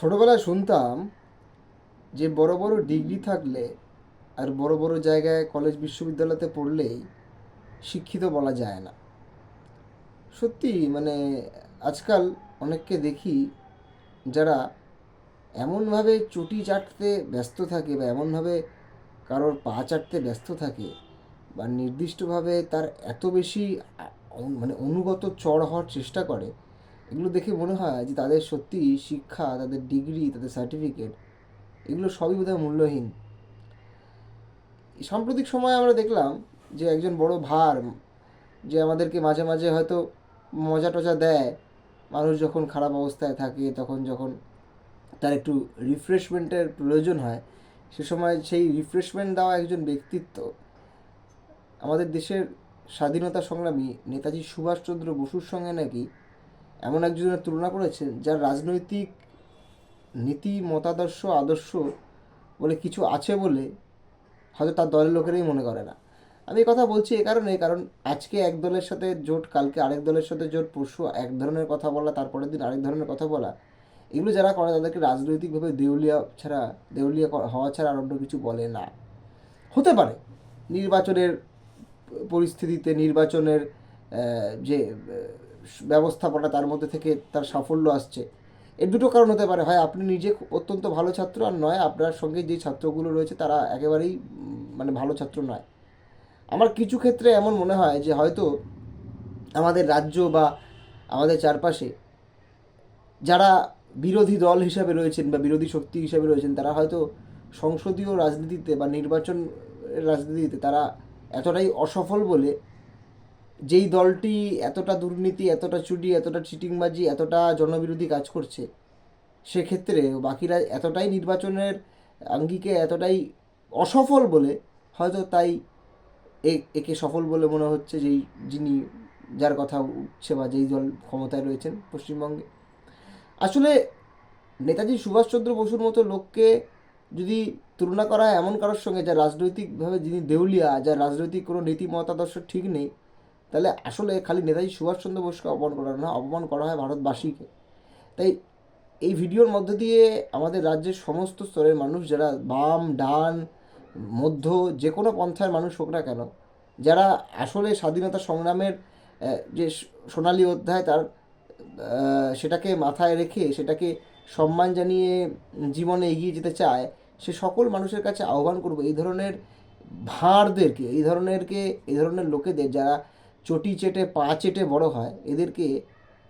ছোটোবেলায় শুনতাম যে বড় বড় ডিগ্রি থাকলে আর বড় বড় জায়গায় কলেজ বিশ্ববিদ্যালয়তে পড়লেই শিক্ষিত বলা যায় না। সত্যি মানে আজকাল অনেককে দেখি যারা এমনভাবে চটি চাটতে ব্যস্ত থাকে বা এমনভাবে কারোর পা চাটতে ব্যস্ত থাকে বা নির্দিষ্টভাবে তার এত বেশি মানে অনুগত চড় হওয়ার চেষ্টা করে এগুলো দেখে মনে হয় যে তাদের সত্যি শিক্ষা, তাদের ডিগ্রি তাদের সার্টিফিকেট এগুলো সবই বোধহয় মূল্যহীন। সাম্প্রতিক সময়ে আমরা দেখলাম যে একজন বড় ভার যে আমাদেরকে মাঝে মাঝে হয়তো মজা টজা দেয়, মানুষ যখন খারাপ অবস্থায় থাকে, তখন যখন তার একটু রিফ্রেশমেন্টের প্রয়োজন হয়, সে সময় সেই রিফ্রেশমেন্ট দেওয়া একজন ব্যক্তিত্ব, আমাদের দেশের স্বাধীনতা সংগ্রামী নেতাজি সুভাষচন্দ্র বসুর সঙ্গে নাকি এমন একজনের তুলনা করেছেন যার রাজনৈতিক নীতি, মতাদর্শ, আদর্শ বলে কিছু আছে বলে হয়তো তার দলের লোকেরাই মনে করে না। আমি কথা বলছি এ কারণে কারণ আজকে এক দলের সাথে জোট, কালকে আরেক দলের সাথে জোট, পরশু এক ধরনের কথা বলা, তারপরের দিন আরেক ধরনের কথা বলা, এগুলো যারা করে তাদেরকে রাজনৈতিকভাবে দেউলিয়া ছাড়া, দেউলিয়া হওয়া ছাড়া আর অন্য কিছু বলে না। হতে পারে, নির্বাচনের পরিস্থিতিতে নির্বাচনের যে ব্যবস্থাপনা তার মধ্যে থেকে তার সাফল্য আসছে। এর দুটো কারণ হতে পারে, হয় আপনি নিজে অত্যন্ত ভালো ছাত্র আর নয় আপনার সঙ্গে যে ছাত্রগুলো রয়েছে তারা একেবারেই মানে ভালো ছাত্র নয়। আমার কিছু ক্ষেত্রে এমন মনে হয় যে হয়তো আমাদের রাজ্য বা আমাদের চারপাশে যারা বিরোধী দল হিসাবে রয়েছেন বা বিরোধী শক্তি হিসাবে রয়েছেন, তারা হয়তো সংসদীয় রাজনীতিতে বা নির্বাচন রাজনীতিতে তারা এতটাই অসফল বলে যেই দলটি এতটা দুর্নীতি, এতটা চুরি, এতটা চিটিংবাজি, এতটা জনবিরোধী কাজ করছে, সেক্ষেত্রে বাকিরা এতটাই নির্বাচনের আঙ্গিকে এতটাই অসফল বলে হয়তো তাই একে সফল বলে মনে হচ্ছে যেই যিনি যার কথা উঠছে বা যেই দল ক্ষমতায় রয়েছেন পশ্চিমবঙ্গে। আসলে নেতাজি সুভাষচন্দ্র বসুর মতো লোককে যদি তুলনা করা হয় এমন কারোর সঙ্গে যা রাজনৈতিকভাবে যিনি দেউলিয়া, যার রাজনৈতিক কোনো নীতি মতাদর্শ ঠিক নেই তাহলে আসলে খালি নেতাজি সুভাষচন্দ্র বসুকে অপমান করা না, অপমান করা হয় ভারতবাসীকে। তাই এই ভিডিওর মধ্যে দিয়ে আমাদের রাজ্যের সমস্ত স্তরের মানুষ, যারা বাম, ডান, মধ্য, যে কোনো পন্থার মানুষ হোক না কেন, যারা আসলে স্বাধীনতা সংগ্রামের যে সোনালী অধ্যায় তার সেটাকে মাথায় রেখে সেটাকে সম্মান জানিয়ে জীবনে এগিয়ে যেতে চায়, সে সকল মানুষের কাছে আহ্বান করব, এই ধরনের ভাঁড়দেরকে, এই ধরনেরকে, এই ধরনের লোকেদের যারা চটি চেটে, পা চেটে বড় হয়, এদেরকে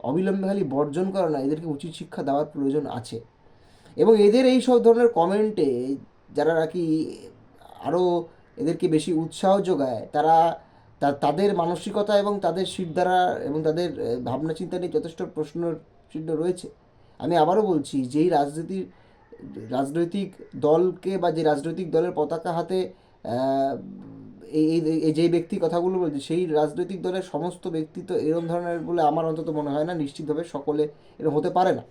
অবিলম্বে খালি বর্জন করা না এদেরকে উচিত শিক্ষা দেওয়ার প্রয়োজন আছে। এবং এদের এই সব ধরনের কমেন্টে যারা নাকি আরও এদেরকে বেশি উৎসাহ যোগায়, তারা তাদের মানসিকতা এবং তাদের শিরদারা এবং তাদের ভাবনা চিন্তা নিয়ে যথেষ্ট প্রশ্ন চিহ্ন রয়েছে। আমি আবারও বলছি, যেই রাজনীতির রাজনৈতিক দলকে বা যে রাজনৈতিক দলের পতাকা হাতে এই, এই- এই যে ব্যক্তি কথাগুলো বলছে, সেই রাজনৈতিক দলের সমস্ত ব্যক্তিত্ব এরকম ধরনের বলে আমার অন্তত মনে হয় না, নিশ্চিতভাবে সকলে এরকম হতে পারে না।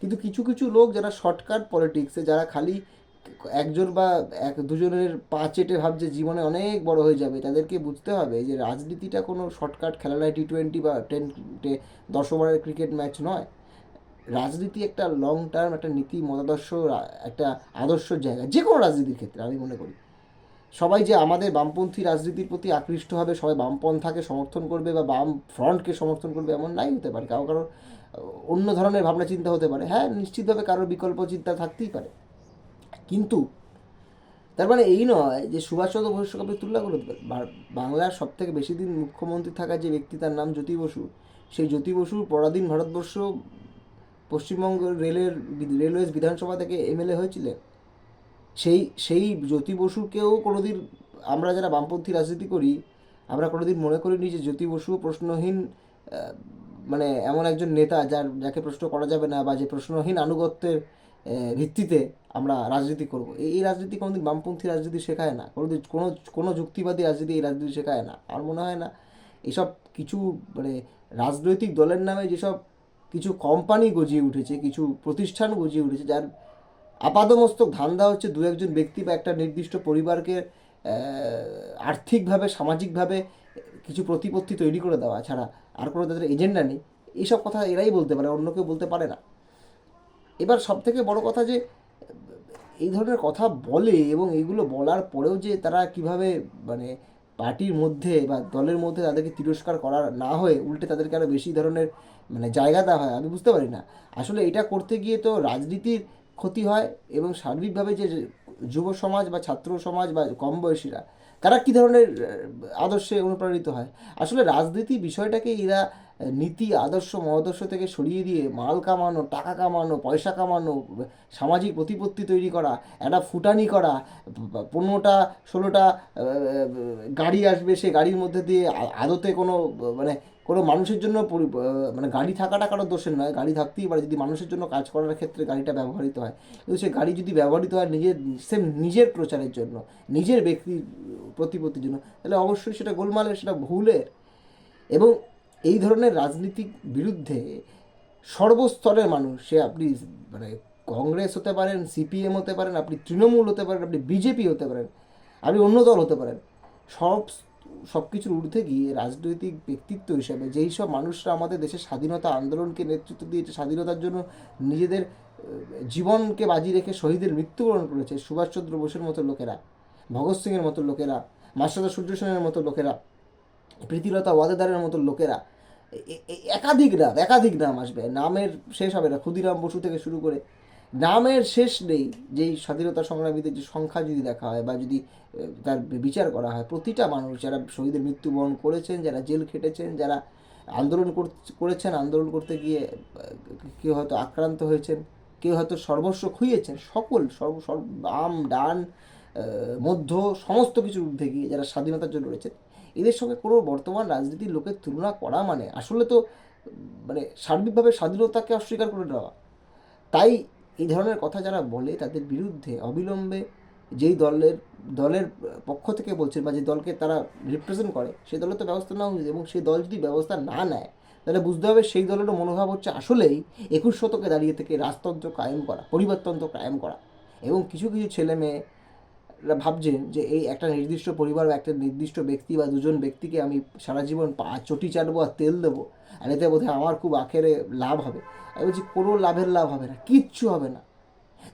কিন্তু কিছু কিছু লোক যারা শর্টকাট পলিটিক্সে যারা খালি একজন বা এক, দুজনের পা চেটে ভাবছে জীবনে অনেক বড় হয়ে যাবে, তাদেরকে বুঝতে হবে যে রাজনীতিটা কোনো শর্টকাট খেলা নয় টি টোয়েন্টি বা টেন দশ ওভারের ক্রিকেট ম্যাচ নয়। রাজনীতি একটা লং টার্ম একটা নীতি, মতাদর্শ, একটা আদর্শ জায়গা যে কোনো রাজনীতির ক্ষেত্রে আমি মনে করি। সবাই যে আমাদের বামপন্থী রাজনীতির প্রতি আকৃষ্ট হবে সবাই বামপন্থাকে সমর্থন করবে বা বাম ফ্রন্টকে সমর্থন করবে এমন নাই হতে পারে কারও কারও আহ, অন্য ধরনের ভাবনা চিন্তা হতে পারে। হ্যাঁ নিশ্চিতভাবে কারোর বিকল্প চিন্তা থাকতেই পারে। কিন্তু তার মানে এই নয় যে সুভাষচন্দ্র বসুকে আপনি তুলনা করে বাংলার সব থেকে বেশি দিন মুখ্যমন্ত্রী থাকা যে ব্যক্তি তার নাম জ্যোতি বসু সেই জ্যোতি বসু পরাধীন ভারতবর্ষ পশ্চিমবঙ্গ রেলের রেলওয়েজ বিধানসভা থেকে এমএলএ হয়েছিলেন। সেই সেই জ্যোতি বসুকেও কোনোদিন আমরা যারা বামপন্থী রাজনীতি করি, আমরা কোনোদিন মনে করিনি যে জ্যোতি বসু প্রশ্নহীন মানে এমন একজন নেতা যার, যাকে প্রশ্ন করা যাবে না বা যে প্রশ্নহীন আনুগত্যের ভিত্তিতে আমরা রাজনীতি করব। এই রাজনীতি কোনোদিন বামপন্থী রাজনীতি শেখায় না। কোনোদিন কোনো কোনো যুক্তিবাদী রাজনীতি এই রাজনীতি শেখায় না। আমার মনে হয় না এসব কিছু মানে রাজনৈতিক দলের নামে যেসব কিছু কোম্পানি গজিয়ে উঠেছে, কিছু প্রতিষ্ঠান গজিয়ে উঠেছে, যার আপাদমস্তক ধান্দা হচ্ছে দু একজন ব্যক্তি বা একটা নির্দিষ্ট পরিবারকে আর্থিকভাবে, সামাজিকভাবে কিছু প্রতিপত্তি তৈরি করে দেওয়া, ছাড়া আর কোনো তাদের এজেন্ডা নেই। এইসব কথা এরাই বলতে পারে, অন্য কেউ বলতে পারে না। এবার সব থেকে বড় কথা যে, এই ধরনের কথা বলে এবং এইগুলো বলার পরেও যে তারা কীভাবে মানে পার্টির মধ্যে বা দলের মধ্যে তাদেরকে তিরস্কার করা না হয়ে উল্টে তাদেরকে আরও বেশি ধরনের মানে জায়গা দেওয়া হয়, আমি বুঝতে পারি না। আসলে এটা করতে গিয়ে তো রাজনীতির ক্ষতি হয় এবং সার্বিকভাবে যে যুব সমাজ বা ছাত্র সমাজ বা কম বয়সীরা তারা কী ধরনের আদর্শে অনুপ্রাণিত হয়? আসলে রাজনীতি বিষয়টাকে এরা নীতি, আদর্শ, মহাদর্শ থেকে সরিয়ে দিয়ে মাল কামানো, টাকা কামানো, পয়সা কামানো, সামাজিক প্রতিপত্তি তৈরি করা, একটা ফুটানি করা পনেরোটা, ষোলোটা গাড়ি আসবে, সে গাড়ির মধ্যে দিয়ে আদতে কোনো মানে কোনো মানুষের জন্য মানে গাড়ি থাকাটা কারও দোষের নয়। গাড়ি থাকতেই পারে। যদি মানুষের জন্য কাজ করার ক্ষেত্রে গাড়িটা ব্যবহৃত হয়, কিন্তু সে গাড়ি যদি ব্যবহৃত হয় নিজের সেম নিজের প্রচারের জন্য, নিজের ব্যক্তির প্রতিপত্তির জন্য, তাহলে অবশ্যই সেটা গোলমালের, সেটা ভুলের। এবং এই ধরনের রাজনীতিক বিরুদ্ধে সর্বস্তরের মানুষ, সে আপনি মানে কংগ্রেস হতে পারেন, সিপিএম হতে পারেন, আপনি তৃণমূল হতে পারেন, আপনি বিজেপি হতে পারেন, আপনি অন্য দল হতে পারেন, সব সব কিছুর ঊর্ধ্বে গিয়ে রাজনৈতিক ব্যক্তিত্ব হিসাবে যেই সব মানুষরা আমাদের দেশের স্বাধীনতা আন্দোলনকে নেতৃত্ব দিয়েছে স্বাধীনতার জন্য নিজেদের জীবনকে বাজি রেখে শহীদের মৃত্যুবরণ করেছে সুভাষচন্দ্র বোসের মতো লোকেরা, ভগৎ সিংয়ের মতো লোকেরা, মাস্টারদা সূর্য সেনের মতো লোকেরা, প্রীতিলতা ওয়াদেদারের মতো লোকেরা একাধিক নাম একাধিক নাম আসবে, নামের শেষ হবে না, ক্ষুদিরাম বসু থেকে শুরু করে নামের শেষ নেই যেই স্বাধীনতা সংগ্রামীদের যে সংখ্যা যদি দেখা হয় বা যদি তার বিচার করা হয়, প্রতিটা মানুষ যারা শহীদের মৃত্যুবরণ করেছেন, যারা জেল খেটেছেন, যারা আন্দোলন কর- করেছেন, আন্দোলন করতে গিয়ে কেউ হয়তো আক্রান্ত হয়েছেন, কেউ হয়তো সর্বস্ব খুইয়েছেন, সকল সর্ব সর্ব ডান মধ্য, সমস্ত কিছুর ঊর্ধ্বে গিয়ে যারা স্বাধীনতার জন্য রয়েছেন এদের সঙ্গে কোনো বর্তমান রাজনীতির লোকের তুলনা করা মানে আসলে তো মানে সার্বিকভাবে স্বাধীনতাকে অস্বীকার করে দেওয়া তাই এই ধরনের কথা যারা বলে তাদের বিরুদ্ধে অবিলম্বে যেই দলের দলের পক্ষ থেকে বলছেন বা যে দলকে তারা রিপ্রেজেন্ট করে, সেই দলের তো ব্যবস্থা নেওয়া উচিত এবং সেই দল যদি ব্যবস্থা না নেয়, তাহলে বুঝতে হবে সেই দলেরও মনোভাব হচ্ছে আসলেই একুশ শতকে দাঁড়িয়ে থেকে রাজতন্ত্র কায়েম করা, পরিবারতন্ত্র কায়েম করা এবং কিছু কিছু ছেলে মেয়ে ভাবছেন যে এই একটা নির্দিষ্ট পরিবার বা একটা নির্দিষ্ট ব্যক্তি বা দুজন ব্যক্তিকে আমি সারা জীবন পা, চটি চাটবো আর তেল দেবো। আর এতে বোধহয় আমার খুব আখেরে লাভ হবে। আমি বলছি, কোনো লাভের লাভ হবে না, কিচ্ছু হবে না।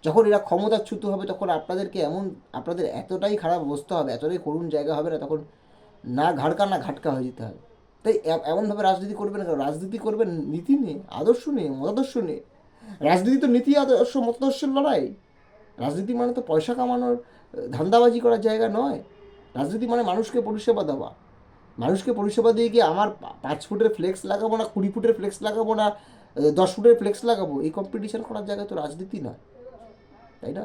যখন এরা ক্ষমতাচ্যুত হবে, তখন আপনাদেরকে এমন, আপনাদের এতটাই খারাপ অবস্থা হবে, এতটাই করুণ জায়গা হবে না, তখন না ঘাড়কা, না ঘাটকা হয়ে যেতে হবে। তাই এমনভাবে রাজনীতি করবেন কারণ রাজনীতি করবেন নীতি নিয়ে, আদর্শ নিয়ে, মতাদর্শ নিয়ে। রাজনীতি তো নীতি, আদর্শ, মতাদর্শের লড়াই। রাজনীতি মানে তো পয়সা কামানোর, ধান্দাবাজি করার জায়গা নয়। রাজনীতি মানে মানুষকে পরিষেবা দেওয়া। মানুষকে পরিষেবা দিয়ে গিয়ে আমার পাঁচ ফুটের ফ্লেক্স লাগাবো না, কুড়ি ফুটের ফ্লেক্স লাগাবো না দশ ফুটের ফ্লেক্স লাগাবো? এই কম্পিটিশান করার জায়গা তো রাজনীতি নয়। তাই না?